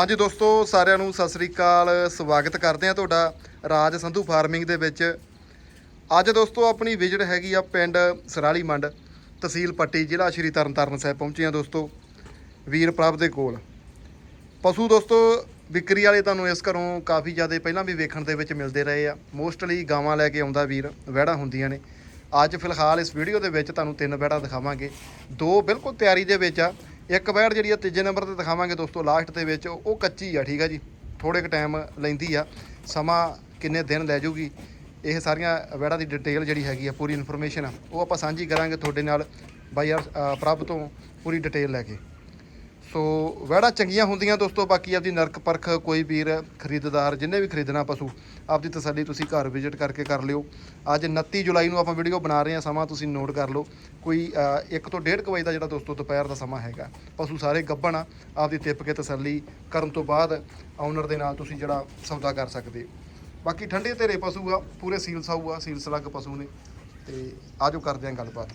ਹਾਂਜੀ ਦੋਸਤੋ, ਸਾਰਿਆਂ ਨੂੰ ਸਤਿ ਸ੍ਰੀ ਅਕਾਲ। ਸਵਾਗਤ ਕਰਦੇ ਹਾਂ ਤੁਹਾਡਾ ਰਾਜ ਸੰਧੂ ਫਾਰਮਿੰਗ ਦੇ ਵਿੱਚ। ਅੱਜ ਦੋਸਤੋ, ਆਪਣੀ ਵਿਜ਼ਿਟ ਹੈਗੀ ਆ ਪਿੰਡ ਸਰਾਲੀ ਮੰਡ, ਤਹਿਸੀਲ ਪੱਟੀ, ਜ਼ਿਲ੍ਹਾ ਸ਼੍ਰੀ ਤਰਨਤਾਰਨ ਸਾਹਿਬ ਪਹੁੰਚੇ ਹਾਂ ਦੋਸਤੋ, ਵੀਰ ਪ੍ਰਭ ਦੇ ਕੋਲ। ਪਸ਼ੂ ਦੋਸਤੋ, ਵਿਕਰੀ ਵਾਲੇ ਤੁਹਾਨੂੰ ਇਸ ਘਰੋਂ ਕਾਫੀ ਜ਼ਿਆਦਾ ਪਹਿਲਾਂ ਵੀ ਵੇਖਣ ਦੇ ਵਿੱਚ ਮਿਲਦੇ ਰਹੇ ਆ। ਮੋਸਟਲੀ ਗਾਵਾਂ ਲੈ ਕੇ ਆਉਂਦਾ ਵੀਰ, ਵਹਿੜਾਂ ਹੁੰਦੀਆਂ ਨੇ। ਅੱਜ ਫਿਲਹਾਲ ਇਸ ਵੀਡੀਓ ਦੇ ਵਿੱਚ ਤੁਹਾਨੂੰ ਤਿੰਨ ਵਹਿੜਾਂ ਦਿਖਾਵਾਂਗੇ। ਦੋ ਬਿਲਕੁਲ ਤਿਆਰੀ ਦੇ ਵਿੱਚ ਆ। ਇੱਕ ਵਹਿੜ ਜਿਹੜੀ ਆ ਤੀਜੇ ਨੰਬਰ ਤੇ ਦਿਖਾਵਾਂਗੇ ਦੋਸਤੋ ਲਾਸਟ ਦੇ ਵਿੱਚ, ਉਹ ਕੱਚੀ ਆ, ਠੀਕ ਆ ਜੀ। ਥੋੜੇ ਕੁ ਟਾਈਮ ਲੈਂਦੀ ਆ। ਸਮਾਂ ਕਿੰਨੇ ਦਿਨ ਲੈ ਜੂਗੀ, ਇਹ ਸਾਰੀਆਂ ਵੈੜਾਂ ਦੀ ਡਿਟੇਲ ਜਿਹੜੀ ਹੈਗੀ ਆ, ਪੂਰੀ ਇਨਫੋਰਮੇਸ਼ਨ ਆ। ਉਹ ਆਪਾਂ ਸਾਂਝੀ ਕਰਾਂਗੇ ਤੁਹਾਡੇ ਨਾਲ, ਬਾਈ ਯਾਰ ਪ੍ਰਭ ਤੋਂ ਪੂਰੀ ਡਿਟੇਲ ਲੈ ਕੇ। ਸੋ ਵਹਿੜਾ ਚੰਗੀਆਂ ਹੁੰਦੀਆਂ ਦੋਸਤੋ, ਬਾਕੀ ਆਪਦੀ ਨਰਕ ਪਰਖ ਕੋਈ ਵੀਰ ਖਰੀਦਦਾਰ, ਜਿੰਨੇ ਵੀ ਖਰੀਦਣਾ ਪਸ਼ੂ, ਆਪਦੀ ਤਸੱਲੀ ਤੁਸੀਂ ਘਰ ਵਿਜ਼ਿਟ ਕਰਕੇ ਕਰ ਲਿਓ। ਅੱਜ 29 ਜੁਲਾਈ ਨੂੰ ਆਪਾਂ ਵੀਡੀਓ ਬਣਾ ਰਹੇ ਹਾਂ, ਸਮਾਂ ਤੁਸੀਂ ਨੋਟ ਕਰ ਲਓ। ਕੋਈ 1 ਤੋਂ 1.5 ਵਜੇ ਦਾ ਜਿਹੜਾ ਦੋਸਤੋ ਦੁਪਹਿਰ ਦਾ ਸਮਾਂ ਹੈਗਾ, ਪਸ਼ੂ ਸਾਰੇ ਗੱਭਣ ਆ, ਆਪਦੀ ਟਿੱਪ ਕੇ ਤਸੱਲੀ ਕਰਨ ਤੋਂ ਬਾਅਦ ਓਨਰ ਦੇ ਨਾਲ ਤੁਸੀਂ ਜਿਹੜਾ ਸੌਦਾ ਕਰ ਸਕਦੇ ਬਾਕੀ ਠੰਡੇ ਤੇਰੇ ਪਸ਼ੂ ਆ, ਪੂਰੇ ਸੀਲ ਸਾਊ ਆ ਸੀਲ ਸਲੱਗ ਪਸ਼ੂ ਨੇ, ਤੇ ਆਜੋ ਕਰਦੇ ਆਂ ਗੱਲਬਾਤ।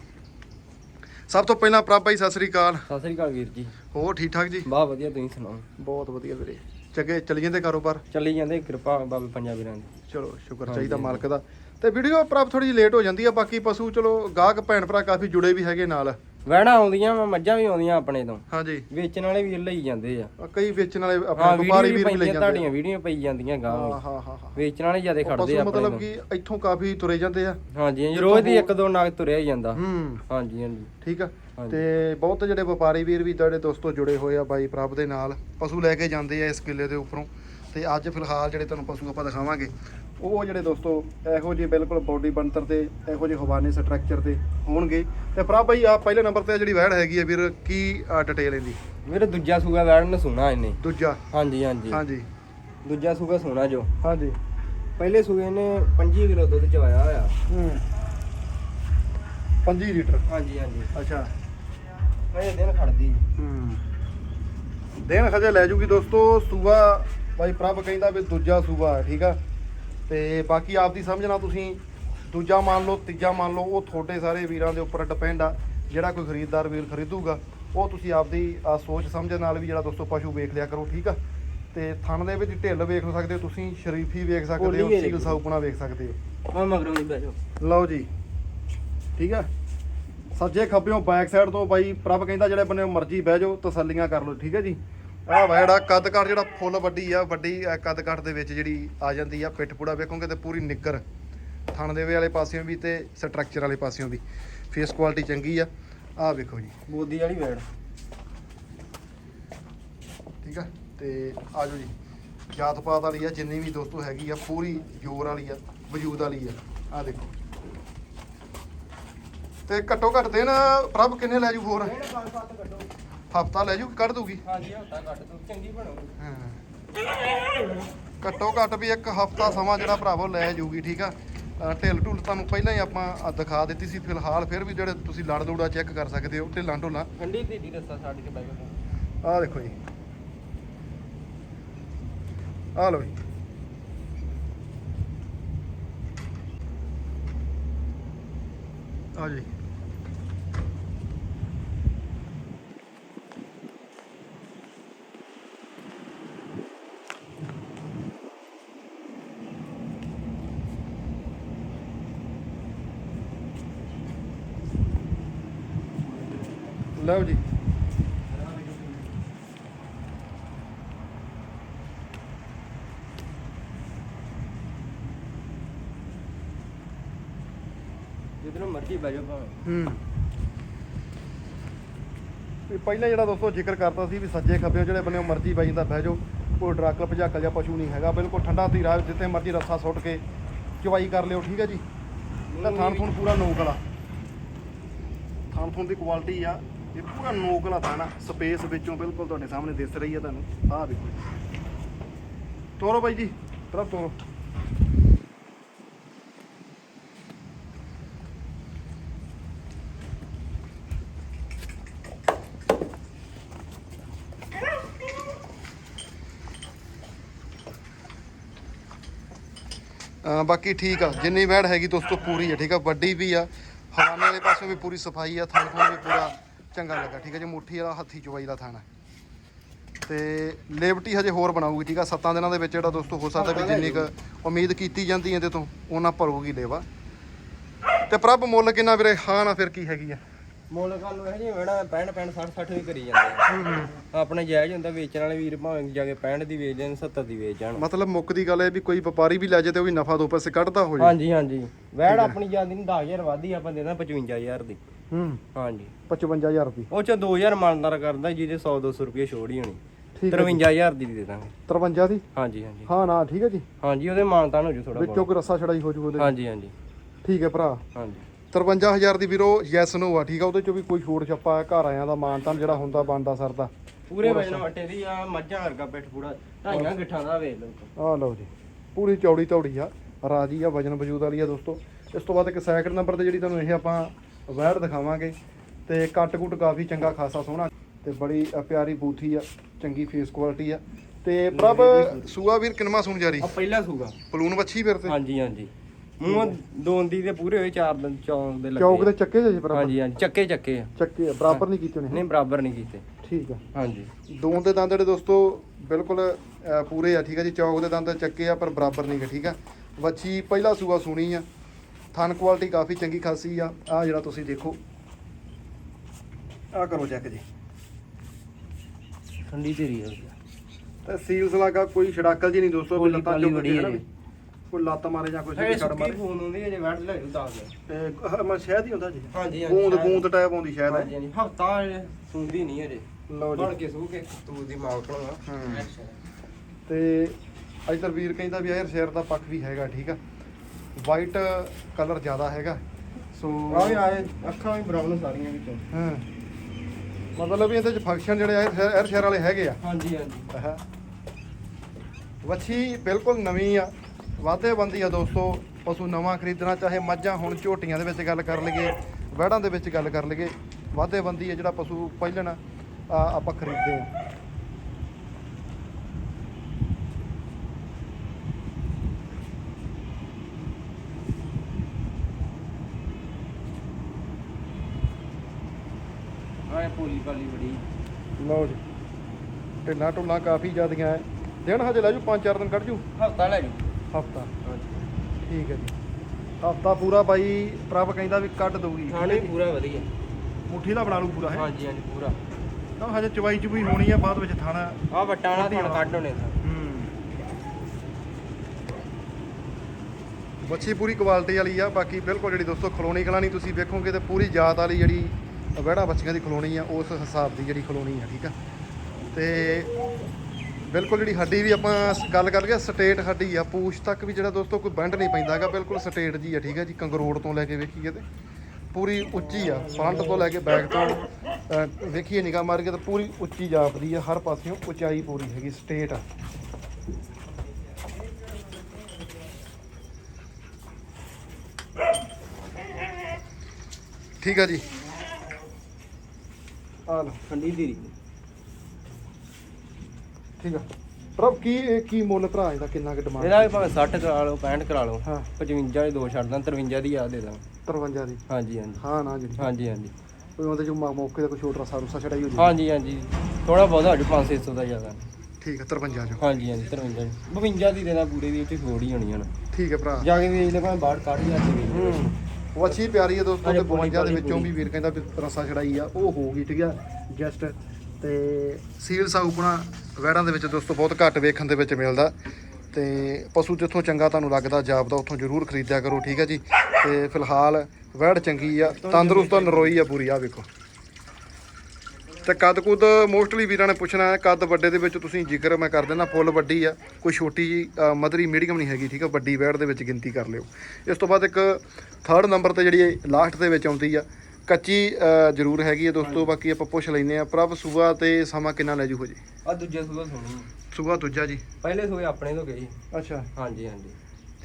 ਸਭ ਤੋਂ ਪਹਿਲਾਂ ਪ੍ਰਭ ਭਾਈ ਸਤਿ ਸ੍ਰੀ ਅਕਾਲ। ਸਤਿ ਸ੍ਰੀ ਅਕਾਲ ਵੀਰ ਜੀ। ਹੋਰ ਠੀਕ ਠਾਕ ਜੀ? ਬਹੁਤ ਵਧੀਆ ਤੁਸੀਂ ਸੁਣਾਓ? ਬਹੁਤ ਵਧੀਆ ਵੀਰੇ। ਚੱਗੇ ਚੱਲੀ ਜਾਂਦੇ ਕਾਰੋਬਾਰ? ਚੱਲੀ ਜਾਂਦੇ ਕਿਰਪਾ ਬਾਬੇ ਪੰਜਾਬੀ ਰਾਂ ਦੀ। ਚਲੋ ਸ਼ੁਕਰ ਚਾਹੀਦਾ। ਮਾਲਕ ਦਾ। ਤੇ ਵੀਡੀਓ ਪ੍ਰਾਪ ਥੋੜੀ ਜਿਹੀ ਲੇਟ ਹੋ ਜਾਂਦੀ ਆ ਬਾਕੀ ਪਸ਼ੂ ਚਲੋ ਗਾਹਕ ਭੈਣ ਭਰਾ ਕਾਫੀ ਜੁੜੇ ਵੀ ਹੈਗੇ ਨਾਲ। ਵਹਿਣਾ ਆਉਂਦੀਆਂ ਵਾ ਮੱਝਾਂ ਵੀ ਆਉਂਦੀਆਂ ਆਪਣੇ ਤੋਂ। ਹਾਂਜੀ। ਵੇਚਣ ਵਾਲੇ ਵੀਰ ਲਈ ਜਾਂਦੇ ਆ। ਆ ਕਈ ਵੇਚਣ ਵਾਲੇ ਆਪਣੇ ਵਪਾਰੀ ਵੀਰ ਵੀ ਲੈ ਜਾਂਦੇ ਤੁਹਾਡੀਆਂ ਵੀਡੀਓ ਪਈ ਜਾਂਦੀਆਂ ਗਾਂ ਹਾਂ ਹਾਂ ਹਾਂ ਹਾਂ ਵੇਚਣ ਵਾਲੇ ਜਿਆਦੇ ਖੜਦੇ ਪਸ਼ੂ ਆ ਆਪਣੇ ਮਤਲਬ ਕਿ ਇੱਥੋਂ ਕਾਫੀ ਤੁਰੇ ਜਾਂਦੇ ਆ। ਹਾਂਜੀ ਹਾਂਜੀ ਰੋਜ਼ ਦੀ ਇੱਕ ਦੋ ਨਾਗ ਤੁਰਿਆ ਹੀ ਜਾਂਦਾ। ਹੂੰ। ਹਾਂਜੀ ਹਾਂਜੀ। ਠੀਕ ਆ। ਤੇ ਬਹੁਤ ਜਿਹੜੇ ਵਪਾਰੀ ਵੀਰ ਵੀ ਤੁਹਾਡੇ ਦੋਸਤੋ ਜੁੜੇ ਹੋਏ ਆ ਬਾਈ ਪ੍ਰਭ ਦੇ ਨਾਲ ਪਸ਼ੂ ਲੈ ਕੇ ਜਾਂਦੇ ਆ ਇਸ ਕਿੱਲੇ ਦੇ ਉੱਪਰੋਂ। ਤੇ ਅੱਜ ਫਿਲਹਾਲ ਜਿਹੜੇ ਤੁਹਾਨੂੰ ਪਸ਼ੂ ਆਪਾਂ ਦਿਖਾਵਾਂਗੇ ਉਹ ਜਿਹੜੇ ਦੋਸਤੋ ਇਹੋ ਜਿਹੇ ਬਿਲਕੁਲ ਬੋਡੀ ਬਣਤਰ ਤੇ ਇਹੋ ਜਿਹੇ ਹਵਾਨੇ ਸਟਰਕਚਰ ਤੇ ਹੋਣਗੇ। ਤੇ ਪ੍ਰਭ ਭਾਈ ਆ ਪਹਿਲੇ ਨੰਬਰ ਤੇ ਜਿਹੜੀ ਵੈੜ ਹੈਗੀ ਆ ਵੀਰ ਕੀ ਡਿਟੇਲ ਇਹਦੀ? ਵੀਰੇ ਦੂਜਾ ਸੂਗਾ ਵੈਣ ਸੁਣਾ ਇਹਨੇ। ਦੂਜਾ? ਹਾਂਜੀ ਹਾਂਜੀ। ਹਾਂਜੀ। ਦੂਜਾ ਸੂਗਾ ਸੋਨਾ ਜੋ। ਹਾਂਜੀ। ਪਹਿਲੇ ਸੂਗੇ ਨੇ 25 ਕਿਲੋ ਦੁੱਧ ਚਵਾਇਆ ਹੋਇਆ। ਹੂੰ। 5 ਲੀਟਰ? ਹਾਂਜੀ ਹਾਂਜੀ। ਅੱਛਾ। ਇਹ ਦਿਨ ਖੜਦੀ। ਹੂੰ। ਦਿਨ ਖਜੇ ਲੈ ਜੂਗੀ ਦੋਸਤੋ ਸੂਆ ਬਾਈ ਪ੍ਰਭ ਕਹਿੰਦਾ ਵੀ ਦੂਜਾ ਸੂਆ ਹੈ ਠੀਕ ਆ? ਤੇ ਬਾਕੀ ਆਪਦੀ ਸਮਝਣਾ ਤੁਸੀਂ ਦੂਜਾ ਮੰਨ ਲਓ ਤੀਜਾ ਮੰਨ ਲਓ ਉਹ ਤੁਹਾਡੇ ਸਾਰੇ ਵੀਰਾਂ ਦੇ ਉੱਪਰ ਡਿਪੈਂਡ ਆ ਜਿਹੜਾ ਕੋਈ ਖਰੀਦਦਾਰ ਵੀਰ ਖਰੀਦੂਗਾ ਉਹ ਤੁਸੀਂ ਆਪਦੀ ਸੋਚ ਸਮਝ ਨਾਲ ਵੀ ਜਿਹੜਾ ਦੋਸਤੋ ਪਸ਼ੂ ਵੇਖ ਲਿਆ ਕਰੋ ਠੀਕ ਆ? ਤੇ ਥਣ ਦੇ ਵਿੱਚ ਢਿੱਲ ਵੇਖ ਸਕਦੇ ਹੋ ਤੁਸੀਂ ਸ਼ਰੀਫੀ ਵੇਖ ਸਕਦੇ ਹੋ ਸੀਲ। ਸਾਊਪਣਾ ਵੇਖ ਸਕਦੇ ਹੋ। ਆ ਮਗਰੋਂ ਨਹੀਂ ਬੈਠੋ ਲਓ ਜੀ ਠੀਕ ਆ? ਸੱਜੇ ਖੱਬਿਓਂ ਬੈਕ ਸਾਈਡ ਤੋਂ ਬਾਈ ਪ੍ਰਭ ਕਹਿੰਦਾ ਜਿਹੜੇ ਬੰਨੇ ਮਰਜ਼ੀ ਬਹਿ ਜਾਓ ਤਸੱਲੀਆਂ ਕਰ ਲਓ ਠੀਕ ਹੈ ਜੀ? ਆਹ ਵੈੜਾ ਕੱਦ ਕਾਠ ਜਿਹੜਾ ਫੁੱਲ ਵੱਡੀ ਆ ਵੱਡੀ ਕੱਦ ਕਾਠ ਦੇ ਵਿੱਚ ਜਿਹੜੀ ਆ ਜਾਂਦੀ ਆ ਪਿੱਠ ਪੂੜਾ ਵੇਖੋਗੇ ਤੇ ਪੂਰੀ ਨਿੱਗਰ। ਥਣ ਦੇ ਵਾਲੇ ਪਾਸਿਓਂ ਵੀ ਤੇ ਸਟਰਕਚਰ ਵਾਲੇ ਪਾਸਿਓਂ ਵੀ। ਫੇਸ ਕੁਆਲਿਟੀ ਚੰਗੀ ਆ। ਆਹ ਵੇਖੋ ਜੀ। ਬੋਦੀ ਵਾਲੀ ਵੈਣ ਠੀਕ ਆ? ਤੇ ਆ ਜਾਓ ਜੀ। ਜਾਤ ਪਾਤ ਵਾਲੀ ਆ ਜਿੰਨੀ ਵੀ ਦੋਸਤੋ ਹੈਗੀ ਆ ਪੂਰੀ ਜੋਰ ਵਾਲੀ ਆ ਵਜੂਦ ਵਾਲੀ ਆ। ਆਹ ਦੇਖੋ। ਤੇ ਘੱਟੋ ਘੱਟ ਦਿਨ ਪ੍ਰਭ ਕਿੰਨੇ ਲੈ ਜੂ ਹੋਰ? ਹਫਤਾ ਲੈ ਜੂ ਕੱਢ ਦੂਗੀ। ਹਾਂਜੀ ਹੱਤਾ ਕੱਟ ਦੋ ਚੰਗੀ ਬਣਾਉਗੀ ਹਾਂ। ਘੱਟੋ ਘੱਟ ਵੀ ਇੱਕ ਹਫਤਾ ਸਮਾਂ ਜਿਹੜਾ ਭਰਾਵੋ ਲੈ ਜੂਗੀ ਠੀਕ ਆ? ਢਿੱਲ ਢੁੱਲ ਤੁਹਾਨੂੰ ਪਹਿਲਾਂ ਹੀ ਆਪਾਂ ਦਿਖਾ ਦਿੱਤੀ ਸੀ ਫਿਲਹਾਲ ਫਿਰ ਵੀ ਜਿਹੜੇ ਤੁਸੀਂ ਲੜ ਦੂੜਾ ਚੈੱਕ ਕਰ ਸਕਦੇ ਹੋ ਢਿੱਲਾਂ ਢੁੱਲਾਂ। ਠੰਡੀ ਢੀਡੀ ਰਸਤਾ ਛੱਡ ਕੇ ਬੈ ਗਿਆ ਆਹ ਦੇਖੋ ਜੀ। ਆਹ ਲਓ ਜੀ। ਆ ਜੀ। ਲਓ ਜੀ। ਜਿੱਧਰੋਂ ਮਰਜ਼ੀ ਬੈ ਜਾਓ ਭਾਵੇਂ। ਹੂੰ। ਵੀ ਪਹਿਲਾਂ ਜਿਹੜਾ ਦੋਸਤੋ ਜ਼ਿਕਰ ਕਰਤਾ ਸੀ ਵੀ ਸੱਜੇ ਖੱਬੇ ਜਿਹੜੇ ਬੰਨੇ ਮਰਜ਼ੀ ਬਾਈ ਜਾਂਦਾ ਬਹਿ ਜਾਓ ਕੋਈ ਡਰਾਕਲ ਭਜਾਕਲ ਜਾਂ ਪਸ਼ੂ ਨਹੀਂ ਹੈਗਾ ਬਿਲਕੁਲ ਠੰਡਾ ਧੀਰਾ ਜਿੱਥੇ ਮਰਜ਼ੀ ਰੱਸਾ ਸੁੱਟ ਕੇ ਚਵਾਈ ਕਰ ਲਿਓ ਠੀਕ ਹੈ ਜੀ? ਤਾਂ ਥਣ ਥੁਣ ਪੂਰਾ ਨੋਕ ਵਾਲਾ। ਥਣ ਥੁਣ ਦੀ ਕੁਆਲਿਟੀ ਆ। ਇਹ ਪੂਰਾ ਨੋਕ ਵਾਲਾ ਥਣ, ਸਪੇਸ ਵਿੱਚੋਂ ਬਿਲਕੁਲ ਤੁਹਾਡੇ ਸਾਹਮਣੇ ਦਿਸ ਰਹੀ ਹੈ ਤੁਹਾਨੂੰ। ਆਹ ਵੇਖੋ ਤੋਰੋ ਬਾਈ ਜੀ ਤਰਫ ਤੋਰੋ। ਬਾਕੀ ਠੀਕ ਆ। ਜਿੰਨੀ ਵੈੜ ਹੈਗੀ ਦੋਸਤੋ ਪੂਰੀ ਆ, ਠੀਕ ਆ? ਵੱਡੀ ਵੀ ਆ। ਹਵਾਨੇ ਵਾਲੇ ਪਾਸੇ ਵੀ ਪੂਰੀ ਸਫ਼ਾਈ ਆ ਥਣ ਥਣ ਵੀ ਪੂਰਾ ਚੰਗਾ ਲੱਗਾ ਠੀਕ ਆ ਜੀ ਮੁੱਠੀ ਵਾਲਾ ਹੱਥੀ ਚਵਾਈ ਦਾ ਥਾਣਾ। ਤੇ ਲੇਵਟੀ ਹਜੇ ਹੋਰ ਬਣਾਊਗੀ ਠੀਕ ਆ 7 ਦਿਨਾਂ ਦੇ ਵਿੱਚ ਜਿਹੜਾ ਦੋਸਤੋ ਹੋ ਸਕਦਾ ਵੀ ਜਿੰਨੀ ਕੁ ਉਮੀਦ ਕੀਤੀ ਜਾਂਦੀ ਹੈ ਇਹਦੇ ਤੋਂ ਉਹਨਾਂ ਭਰੂਗੀ ਲੇਵਾ। ਤੇ ਪ੍ਰਭ ਮੁੱਲ ਕਿੰਨਾ ਵੀਰੇ? ਹਾਂ ਨਾ ਫਿਰ ਕੀ ਹੈਗੀ ਆ? ਮੁੱਲ ਗੱਲ ਉਹ ਹੈ ਜੀ ਵੇਣਾ 65 65 60 60 ਵੀ ਕਰੀ ਜਾਂਦੇ ਆ। ਆਪਣੇ ਜਾਇਜ਼ ਹੁੰਦਾ ਵੇਚਣ ਵਾਲੇ ਵੀਰ ਭਾਵੇਂ ਜਾ ਕੇ 65 ਦੀ ਵੇਚ ਦੇਣ 70 ਦੀ ਵੇਚ ਜਾਣ। ਮਤਲਬ ਮੁੱਕ ਦੀ ਗੱਲ ਇਹ ਵੀ ਕੋਈ ਵਪਾਰੀ ਵੀ ਲੈ ਜੇ ਤੇ ਉਹ ਵੀ ਨਫਾ ਦੋ ਪੈਸੇ ਕੱਢਦਾ ਹੋ ਜੇ। ਹਾਂਜੀ ਹਾਂਜੀ। ਵੈੜ ਆਪਣੀ ਜਾਂਦੀ ਨੂੰ 10000 ਵਾਧੀ ਆਪਾਂ ਦੇ ਦਾਂ 55000 ਦੀ। ਹੂੰ। ਹਾਂਜੀ। 55000 ਰੁਪਏ। ਉਹ ਚ 2000 ਮਾਨਦਾਰ ਕਰਦਾ ਜਿਹਦੇ 100 200 ਰੁਪਏ ਛੋੜ ਹੀ ਹੋਣੀ। ਠੀਕ ਹੈ 53000 ਦੀ ਦੇ ਦਾਂਗੇ। 53 ਦੀ? ਹਾਂਜੀ ਹਾਂਜੀ। ਹਾਂ ਨਾ ਠੀਕ ਹੈ ਜੀ। ਹਾਂਜੀ ਉਹਦੇ ਮਾਨਤਾਨ ਹੋ ਜੂ ਥੋੜਾ ਵਿੱਚੋਂ ਕੋਈ ਰੱਸਾ ਛੜਾਈ ਹੋ ਜੂ ਉਹਦੇ। ਹਾਂਜੀ ਹਾਂਜੀ। ਠੀਕ ਹੈ ਭਰਾ। ਹਾਂਜੀ। 53000 ਦੀ ਵੀਰੋ ਯੈਸ ਨੋ ਆ ਠੀਕ ਆ। ਉਹਦੇ ਚੋਂ ਵੀ ਕੋਈ ਛੋੜ ਛੱਪਾ ਘਰ ਆਇਆਂ ਦਾ ਮਾਨ ਤਾਂ ਜਿਹੜਾ ਹੁੰਦਾ ਬਣਦਾ ਸਰਦਾ। ਪੂਰੇ ਵਜਨ ਵਟੇ ਦੀ ਆ ਮੱਝਾਂ ਵਰਗਾ ਪਿੱਠ ਪੂੜਾ ਢਾਈਆਂ ਗਿੱਠਾਂ ਦਾ ਵੇਖ ਲਓ। ਆ ਲਓ ਜੀ। ਪੂਰੀ ਚੌੜੀ ਤੌੜੀ ਆ। ਰਾਜੀ ਆ ਵਜਨ ਵਜੂਦ ਵਾਲੀ ਆ ਦੋਸਤੋ। ਇਸ ਤੋਂ ਬਾਅਦ ਇੱਕ ਸੈਕਿੰਡ ਨੰਬਰ ਤੇ ਜਿਹੜੀ ਤੁਹਾਨੂੰ ਇਹ ਆਪਾਂ ਵੈਰ ਦਿਖਾਵਾਂਗੇ ਤੇ ਕੱਟ ਕੁੱਟ ਕਾਫੀ ਚੰਗਾ ਖਾਸਾ ਸੋਹਣਾ ਤੇ ਬੜੀ ਪਿਆਰੀ ਬੂਥੀ ਆ ਚੰਗੀ ਫੇਸ ਕੁਆਲਿਟੀ ਆ। ਤੇ ਪ੍ਰਭ ਸੂਆ ਵੀਰ ਕਿਨਮਾ ਸੂਣ ਜਾਰੀ ਆ ਪਹਿਲਾ ਸੂਗਾ ਪਲੂਨ ਵੱਛੀ ਫਿਰ ਤੇ? ਹਾਂਜੀ ਹਾਂਜੀ। ਮੂੰਹ ਦੋਂਦੀ ਦੇ ਪੂਰੇ ਹੋਏ ਚਾਰ ਦਿਨ ਚੌਂਕ ਦੇ ਲੱਗੇ ਚੌਕ ਦੇ ਚੱਕੇ ਜੇ ਪ੍ਰਭ ਹਾਂਜੀ ਹਾਂਜੀ ਚੱਕੇ ਚੱਕੇ ਆ। ਚੱਕੇ ਆ, ਬਰਾਬਰ ਨਹੀਂ ਕੀਤੇ ਨੇ ਨਹੀਂ ਬਰਾਬਰ ਨਹੀਂ ਕੀਤੇ। ਠੀਕ ਆ। ਹਾਂਜੀ। ਦੋ ਦੇ ਦੰਦ ਜਿਹੜੇ ਦੋਸਤੋ ਬਿਲਕੁਲ ਪੂਰੇ ਆ ਠੀਕ ਆ ਜੀ? ਚੌਕ ਦੇ ਦੰਦ ਚੱਕੇ ਆ ਪਰ ਬਰਾਬਰ ਨਹੀਂ ਗੇ ਠੀਕ ਆ? ਵੱਛੀ ਪਹਿਲਾ ਸੂਆ ਸੁਣੀ ਆ। ਥਣ ਕੁਆਲਿਟੀ ਕਾਫੀ ਚੰਗੀ ਖਾਸੀ ਆ। ਆ ਜਿਹੜਾ ਤੁਸੀਂ ਦੇਖੋ। ਆ ਕਰੋ ਚੈੱਕ ਜੀ। ਠੰਡੀ ਤੇਰੀ ਆ ਤੇ ਸੀਲਸ ਲਾਗਾ ਕੋਈ ਛੜਾਕਲ ਜੀ ਨਹੀਂ ਦੋਸਤੋ ਕੋਈ ਲੱਤਾਂ ਚੁੱਕ ਕੇ ਹੈ ਨਾ। ਵੀ। ਕੋਈ ਲੱਤ ਮਾਰੇ ਜਾਂ ਕੋਈ ਇਹ ਛੜ ਮਾਰੇ। ਫੋਨ ਹੁੰਦੀ ਹੈ ਜੇ ਵੜ ਲੈ ਜੂ ਦੱਸ ਦੇ ਤੇ ਮੈਂ ਸ਼ਹਿਦ ਹੀ ਹੁੰਦਾ ਜੀ। ਹਾਂਜੀ ਗੂੰਦ ਗੂੰਦ ਟਾਈਪ ਆਉਂਦੀ ਸ਼ਾਇਦ। ਹਾਂਜੀ ਹਾਂਜੀ। ਹਫਤਾ ਸੁਣਦੀ ਨਹੀਂ ਅਜੇ। ਲਓ ਬਣ ਜੀ ਕੇ ਸੂ ਕੇ ਤੂੰ ਦੀ ਮਾਲਕ ਨੂੰ ਹੂੰ। ਤੇ ਇਧਰ ਵੀਰ ਕਹਿੰਦਾ ਵੀ ਯਾਰ ਸ਼ੇਰ ਦਾ ਪੱਖ ਵੀ ਹੈਗਾ ਠੀਕ ਆ। ਵਾਈਟ ਕਲਰ ਜ਼ਿਆਦਾ ਹੈਗਾ। ਸੋ ਆ ਵੀ ਆਏ ਅੱਖਾਂ ਵੀ ਬਰਾਊਨ ਸਾਰੀਆਂ ਵਿੱਚੋਂ। ਹਾਂ। ਮਤਲਬ ਵੀ ਇਹਦੇ ਚ ਫੰਕਸ਼ਨ ਜਿਹੜੇ ਆ 에ਅਰ ਸ਼ੇਅਰ ਵਾਲੇ ਹੈਗੇ ਆ। ਹਾਂਜੀ ਹਾਂਜੀ। ਆਹ। ਵੱਛੀ ਬਿਲਕੁਲ ਨਵੀਂ ਆ। ਵਾਧੇ ਬੰਦੀ ਆ ਦੋਸਤੋ। ਪਸ਼ੂ ਨਵਾਂ ਖਰੀਦਣਾ ਚਾਹੇ ਮੱਝਾਂ ਹੁਣ ਝੋਟੀਆਂ ਦੇ ਵਿੱਚ ਗੱਲ ਕਰ ਲਈਏ ਵਹਿੜਾਂ ਦੇ ਵਿੱਚ ਗੱਲ ਕਰ ਲਈਏ ਵਾਧੇ ਬੰਦੀ ਆ ਜਿਹੜਾ ਪਸ਼ੂ ਪਹਿਲਣ ਆਪਾਂ ਖਰੀਦਦੇ ਆ। ਆਏ ਪੋਲੀ ਪਾਲੀ ਬੜੀ। ਲਓ ਜੀ ਢਿੱਲਾਂ ਢੁੱਲਾਂ ਕਾਫੀ ਜ਼ਿਆਦੀਆਂ ਐ। ਦਿਨ ਹਜੇ ਲੈ ਜੂ 5-4 ਦਿਨ ਕੱਢ ਜੂ? ਹਫਤਾ ਲੈ ਜੂ। ਹਫਤਾ। ਠੀਕ ਹੈ ਜੀ। ਹਫਤਾ ਪੂਰਾ ਬਾਈ ਪ੍ਰਭ ਕਹਿੰਦਾ ਵੀ ਕੱਢ ਦਊਗੀ। ਖਾਣੇ ਪੂਰਾ ਵਧੀਆ। ਮੁੱਠੀ ਦਾ ਬਣਾ ਲੂ ਪੂਰਾ ਹੈ? ਹਾਂਜੀ ਹਾਂਜੀ ਪੂਰਾ। ਤਾਂ ਹਜੇ ਚਵਾਈ ਚੁਬਈ ਹੋਣੀ ਆ ਬਾਅਦ ਵਿੱਚ ਥਾਣਾ ਆ ਥਣ ਕੱਢ ਹੋਣੇ ਹੂੰ। ਬੱਚੀ ਪੂਰੀ ਕੁਆਲਿਟੀ ਵਾਲੀ ਆ ਬਾਕੀ ਬਿਲਕੁਲ ਜਿਹੜੀ ਦੋਸਤੋ ਖਲੋਣੀ ਖਲਾਣੀ ਤੁਸੀਂ ਵੇਖੋਗੇ ਤੇ ਪੂਰੀ ਜਾਤ ਵਾਲੀ ਜਿਹੜੀ ਵਿਹੜਾ ਬੱਚੀਆਂ ਦੀ ਖਲੋਣੀ ਆ, ਉਸ ਹਿਸਾਬ ਦੀ ਜਿਹੜੀ ਖਲੋਣੀ ਆ, ਠੀਕ ਆ? ਤੇ ਬਿਲਕੁਲ ਜਿਹੜੀ ਹੱਡੀ ਵੀ ਆਪਾਂ ਸ- ਗੱਲ ਕਰ ਲਈਏ, ਸਟੇਟ ਹੱਡੀ ਆ, ਪੂਛ ਤੱਕ ਵੀ ਜਿਹੜਾ ਦੋਸਤੋ ਕੋਈ ਬੈਂਡ ਨਹੀਂ ਪੈਂਦਾ ਹੈਗਾ, ਬਿਲਕੁਲ ਸਟੇਟ ਜੀ ਆ, ਠੀਕ ਆ ਜੀ? ਕੰਗਰੋੜ ਤੋਂ ਲੈ ਕੇ ਵੇਖੀਏ ਤੇ। ਪੂਰੀ ਉੱਚੀ ਆ, ਫਰੰਟ ਤੋਂ ਲੈ ਕੇ ਬੈਕ ਤੋਂ ਵੇਖੀਏ ਨਿਗਾਹ ਮਾਰ ਕੇ ਤਾਂ ਪੂਰੀ ਉੱਚੀ ਜਾਪਦੀ ਆ, ਹਰ ਪਾਸਿਓਂ ਉਚਾਈ ਪੂਰੀ ਹੈਗੀ ਸਟੇਟ ਆ। ਠੀਕ ਆ ਜੀ। ਆ ਲਓ ਠੰਡੀ ਤੇਰੀ ਠੀਕ ਆ। ਪ੍ਰਭ ਕੀ ਇਹ ਕੀ ਮੁੱਲ ਭਰਾ ਇਹਦਾ? ਕਿੰਨਾ ਕੁ ਡਿਮਾਂਡ ਇਹਦਾ ਵੀ ਭਾਵੇਂ 60 ਕਰਾ ਲਓ 65 ਕਰਾ ਲਓ ਹਾਂ। 55 ਦੀ ਦੋ ਛੱਡ ਦਾਂ 53 ਦੀ ਆ ਦੇ ਦਾਂ। 53 ਦੀ? ਹਾਂਜੀ ਹਾਂਜੀ। ਹਾਂ ਨਾ ਜਿਹੜੀ। ਹਾਂਜੀ ਹਾਂਜੀ। ਕੋਈ ਉਹਦੇ ਜੋ ਮੌਕੇ ਦਾ ਕੋਈ ਛੋਟ ਰਸਾ ਰੁਸਾ ਛੜਾਈ ਹੋ ਜੀ ਹਾਂਜੀ ਹਾਂਜੀ। ਥੋੜਾ ਬਹੁਤਾ ਹਜੂ 500 ਦਾ ਜ਼ਿਆਦਾ। ਠੀਕ ਆ 53 ਚੋਂ। ਹਾਂਜੀ ਹਾਂਜੀ 53 52 ਦੀ ਦੇਣਾ ਪੂਰੇ ਦੀ ਉੱਤੇ ਛੋੜ ਹੀ ਹੋਣੀ ਹਨ ਠੀਕ ਹੈ ਭਰਾ। ਜਾ ਕੇ ਵੇਚ ਲੈ ਭਾਵੇਂ ਬਾਹਰ ਕੱਢ ਜਾ ਕੇ ਵੇਚ ਲਓ। ਹੂੰ ਉਹ ਅੱਛੀ ਪਿਆਰੀ ਹੈ ਦੋਸਤੋ ਤੇ ਪੂਰੀ 52 ਦੇ ਵਿੱਚੋਂ ਵੀ ਵੀਰ ਕਹਿੰਦਾ ਵੀ ਰਸਾ ਛੜਾਈ ਆ ਉਹ ਹੋਊਗੀ ਠੀਕ ਆ ਜਸਟ ਤੇ ਸੀਲ ਸਾਊਪਣਾ ਵੈੜਾਂ ਦੇ ਵਿੱਚ ਦੋਸਤੋ ਬਹੁਤ ਘੱਟ ਵੇਖਣ ਦੇ ਵਿੱਚ ਮਿਲਦਾ। ਤੇ ਪਸ਼ੂ ਜਿੱਥੋਂ ਚੰਗਾ ਤੁਹਾਨੂੰ ਲੱਗਦਾ ਜਾਪਦਾ ਉੱਥੋਂ ਜ਼ਰੂਰ ਖਰੀਦਿਆ ਕਰੋ ਠੀਕ ਹੈ ਜੀ। ਤੇ ਫਿਲਹਾਲ ਵੈੜ ਚੰਗੀ ਆ ਤੰਦਰੁਸਤ ਨਰੋਈ ਆ ਪੂਰੀ ਆ ਵੇਖੋ। ਤੇ ਕੱਦ ਕੁੱਦ ਮੋਸਟਲੀ ਵੀਰਾਂ ਨੇ ਪੁੱਛਣਾ ਹੈ ਕੱਦ ਵੱਡੇ ਦੇ ਵਿੱਚ ਤੁਸੀਂ ਜ਼ਿਕਰ ਮੈਂ ਕਰ ਦਿੰਦਾ ਫੁੱਲ ਵੱਡੀ ਆ ਕੋਈ ਛੋਟੀ ਜੀ ਮਦਰੀ ਮੀਡੀਅਮ ਨਹੀਂ ਹੈਗੀ ਠੀਕ ਆ ਵੱਡੀ ਵੈੜ ਦੇ ਵਿੱਚ ਗਿਣਤੀ ਕਰ ਲਿਓ। ਇਸ ਤੋਂ ਬਾਅਦ ਇੱਕ ਥਰਡ ਨੰਬਰ ਤੇ ਜਿਹੜੀ ਲਾਸਟ ਦੇ ਵਿੱਚ ਆਉਂਦੀ ਆ ਕੱਚੀ ਜ਼ਰੂਰ ਹੈਗੀ ਆ ਦੋਸਤੋ ਬਾਕੀ ਆਪਾਂ ਪੁੱਛ ਲੈਨੇ ਆ ਪ੍ਰਭ ਸੂਆ ਤੇ ਸਮਾਂ ਕਿੰਨਾ ਲੈ ਜੂ ਹੋ ਜੀ ਆ ਦੂਜੇ ਸੂਆ ਸੁਣੀ ਸੂਆ ਦੂਜਾ ਜੀ। ਪਹਿਲੇ ਸੂਏ ਆਪਣੇ ਤੋਂ ਗਏ ਅੱਛਾ। ਹਾਂਜੀ ਹਾਂਜੀ।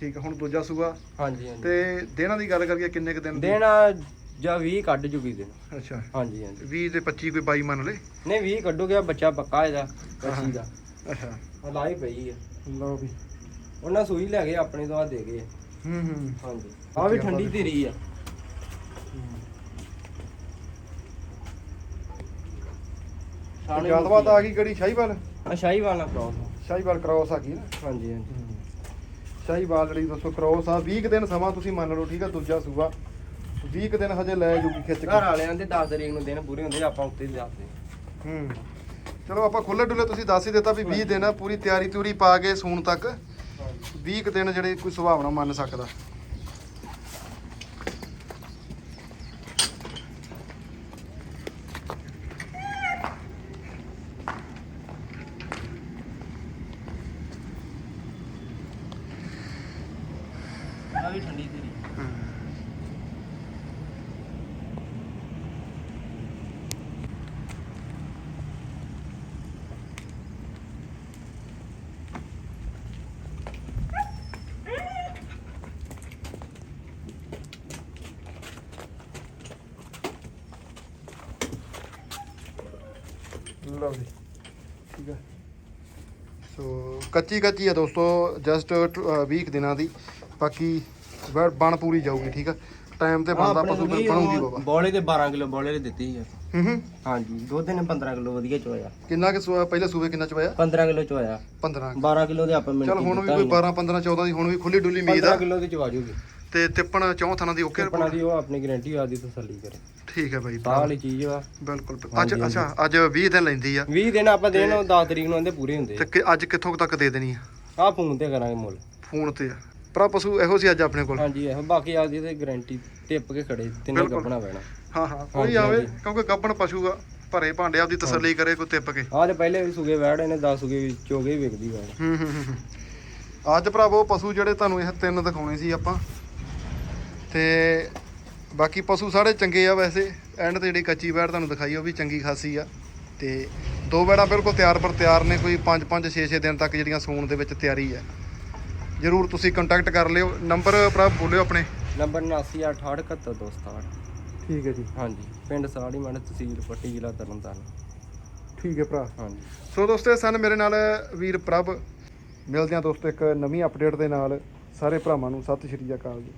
ਠੀਕ ਆ ਹੁਣ ਦੂਜਾ ਸੂਆ। ਹਾਂਜੀ ਹਾਂਜੀ। ਤੇ ਦਿਨਾਂ ਦੀ ਗੱਲ ਕਰੀਏ ਕਿੰਨੇ ਕੁ ਦਿਨ ਦੀ? ਦੇਣਾ ਜਾਂ 20 ਕੱਢ ਜੂਗੀ ਦਿਨ ਅੱਛਾ। ਹਾਂਜੀ ਹਾਂਜੀ। 20 ਤੇ 25 ਕੋਈ 22 ਮੰਨ ਲੈ? ਨਹੀਂ 20 ਕੱਢੋਗੇ ਬੱਚਾ ਪੱਕਾ ਇਹਦਾ ਕੱਚੀ ਦਾ। ਅੱਛਾ। ਆ ਲਾਈ ਪਈ ਆ। ਲਓ ਵੀ। ਉਹਨਾਂ ਸੂਈ ਲੈ ਗਏ ਆਪਣੇ ਤੋਂ ਆ ਦੇ ਗਏ। ਹੂੰ ਹੂੰ। ਹਾਂਜੀ। ਆ ਵੀ ਠੰਡੀ ਧੀਰੀ ਆ। ਜਾਤਵਾਤ ਆ। ਗਈ ਕਿਹੜੀ? ਸ਼ਾਹੀਵਾਲ? ਆ ਸ਼ਾਹੀ ਵਾਲਾ ਕ੍ਰੋਸ ਸ਼ਾਹੀਵਾਲ ਕ੍ਰੋਸ ਆ ਗਈ ਨਾ? ਹਾਂਜੀ ਹਾਂਜੀ। ਸ਼ਾਹੀਵਾਲ ਜਿਹੜੀ ਦੋਸਤੋ ਕ੍ਰੋਸ ਆ 20 ਕੁ ਦਿਨ ਸਮਾਂ ਤੁਸੀਂ ਮੰਨ ਲਓ ਠੀਕ ਆ ਦੂਜਾ ਸੂਆ। 20 ਕੁ ਦਿਨ ਹਜੇ ਲੈ ਜੂਗੀ ਖਿੱਚ ਘਰ ਕੇ ਵਾਲਿਆਂ ਦੇ 10 ਤਰੀਕ ਨੂੰ ਦਿਨ ਪੂਰੇ ਹੁੰਦੇ ਆਪਾਂ ਉੱਤੇ ਦੱਸਦੇ। ਹੂੰ। ਚਲੋ ਆਪਾਂ ਖੁੱਲੇ ਡੁੱਲੇ ਤੁਸੀਂ ਦੱਸ ਹੀ ਦਿੱਤਾ ਵੀ 20 ਦਿਨ ਆ ਪੂਰੀ ਤਿਆਰੀ ਤੂਰੀ ਪਾ ਕੇ ਸੂਣ ਤੱਕ 20 ਕੁ ਦਿਨ ਜਿਹੜੇ ਕੋਈ ਸੁਭਾਵਨਾ ਮੰਨ ਸਕਦਾ। ਆ ਵੀ ਠੰਡੀ ਤੇਰੀ। ਲਓ ਜੀ। ਠੀਕ ਹੈ ਸੋ ਕੱਚੀ ਕੱਚੀ ਆ ਦੋਸਤੋ ਜਸਟ 20 ਕੁ ਦਿਨਾਂ ਦੀ। ਬਾਕੀ ਬਣ- ਪੂਰੀ ਜਾਊਗੀ ਠੀਕ ਆ। ਟਾਈਮ ਤੇ ਬਣਦਾ ਪਸ਼ੂ ਫਿਰ ਬਣੂਗੀ ਬਾਬਾ। ਬੋਲੇ ਤੇ 12 ਕਿਲੋ ਬੋਲੇ ਦੇ ਦਿੱਤੀ ਹੂੰ ਹੂੰ। ਹਾਂਜੀ ਦੁੱਧ ਨੇ 15 ਕਿਲੋ ਵਧੀਆ ਚੋਇਆ। ਕਿੰਨਾ ਕਿ ਪਹਿਲੇ ਸੂਬੇ ਕਿੰਨਾ ਚਵਾਇਆ 15 ਕਿਲੋ ਚੋਇਆ। 15 12 ਕਿਲੋ ਦੇ ਆਪਾਂ ਮਿੰਟ ਚਲ ਹੁਣ ਵੀ ਕੋਈ 12 15 14 ਦੀ ਹੁਣ ਵੀ ਖੁੱਲੀ ਡੁੱਲੀ ਉਮੀਦ 15 ਆ ਕਿਲੋ ਦੀ ਚਵਾ ਜੂਗੀ। ਤੇ ਤਿੱਪਣ ਚੌਂ ਥਾਂ ਦੀ ਓਕੇ ਆਪਣਾ ਦੀ ਉਹ ਆਪਣੀ ਗਾਰੰਟੀ ਆਦੀ ਤਸੱਲੀ ਕਰੇ। ਠੀਕ ਹੈ ਬਾਈ ਸਾਹ ਵਾਲੀ ਚੀਜ਼ ਵਾ। ਬਿਲਕੁਲ ਅੱਜ ਅੱਛਾ ਅੱਜ 20 ਦਿਨ ਲੈਂਦੀ ਆ। 20 ਦਿਨ ਆਪਾਂ ਦੇਣ ਉਹ 10 ਤਰੀਕ ਨੂੰ ਆਂਦੇ ਪੂਰੇ ਹੁੰਦੇ ਤੇ ਕਿ- ਅੱਜ ਕਿੱਥੋਂ ਕੁ ਤੱਕ ਦੇ ਦੇਣੀ ਆ? ਆਹ ਫੋਨ ਤੇ ਕਰਾਂਗੇ ਮੁੱਲ। ਫੋਨ ਤੇ ਆ। ਪਸ਼ੂ ਇਹੋ ਸੀ ਅੱਜ ਆਪਣੇ ਕੋਲ? ਹਾਂਜੀ ਇਹੋ। ਬਾਕੀ ਆਪਦੀ ਤੇ ਗਾਰੰਟੀ ਟਿੱਪ ਕੇ ਖੜੇ ਤਿੰਨੇ ਬਿਲਕੁਲ। ਪੈਣਾ। ਹਾਂ ਹਾਂ। ਕੋਈ ਹਾਂਜੀ, ਆਵੇ ਹਾਂਜੀ। ਕਿਉਂਕਿ ਗੱਬਣ ਪਸ਼ੂ ਆ ਭਰੇ ਭਾਂਡੇ ਆਪਦੀ ਤਸੱਲੀ ਕਰੇ ਕੋਈ ਤਿੱਪ ਕੇ। ਆਹ ਤੇ ਪਹਿਲੇ ਵੀ ਸੁਗੇ ਵੈੜ ਇਹਨੇ 10 ਸੁਗੇ ਚੋਗੇ ਵਿਕਦੀ ਵੈੜ। ਹੂੰ ਹੂੰ ਹੂੰ, ਹੂੰ। ਅੱਜ ਭਰਾਵੋ ਪਸ਼ੂ ਜਿਹੜੇ ਤੁਹਾਨੂੰ ਇਹ ਤਿੰਨ ਦਿਖਾਉਣੇ ਸੀ ਆਪਾਂ ਤੇ ਬਾਕੀ ਪਸ਼ੂ ਸਾਰੇ ਚੰਗੇ ਆ ਵੈਸੇ। ਐਂਡ ਤੇ ਜਿਹੜੀ ਕੱਚੀ ਵੈੜ ਤੁਹਾਨੂੰ ਦਿਖਾਈ ਉਹ ਵੀ ਚੰਗੀ ਖਾਸੀ ਆ। ਤੇ ਦੋ ਵੈੜਾਂ ਬਿਲਕੁਲ ਤਿਆਰ ਪਰ ਤਿਆਰ ਨੇ ਕੋਈ 5 5 6 6 ਦਿਨ ਤੱਕ ਜਿਹੜੀਆਂ ਸੂਣ ਦੇ ਵਿੱਚ ਤਿਆਰੀ ਹੈ ਜਰੂਰ ਤੁਸੀਂ ਕੰਟੈਕਟ ਕਰ ਲਿਓ। ਨੰਬਰ ਭਰਾ ਬੋਲਿਓ ਆਪਣੇ। ਨੰਬਰ 7968671267 ਠੀਕ ਹੈ ਜੀ। ਹਾਂਜੀ ਪਿੰਡ ਸਾੜੀ ਮੰਡ ਤਹਿਸੀਲ ਪੱਟੀ ਜ਼ਿਲ੍ਹਾ ਤਰਨਤਾਰਨ। ਠੀਕ ਹੈ ਭਰਾ। ਹਾਂਜੀ। ਸੋ ਦੋਸਤੋ ਸਨ ਮੇਰੇ ਨਾਲ ਵੀਰ ਪ੍ਰਭ। ਮਿਲਦੇ ਹਾਂ ਦੋਸਤੋ ਇੱਕ ਨਵੀਂ ਅਪਡੇਟ ਦੇ ਨਾਲ। ਸਾਰੇ ਭਰਾਵਾਂ ਨੂੰ ਸਤਿ ਸ਼੍ਰੀ ਅਕਾਲ ਜੀ।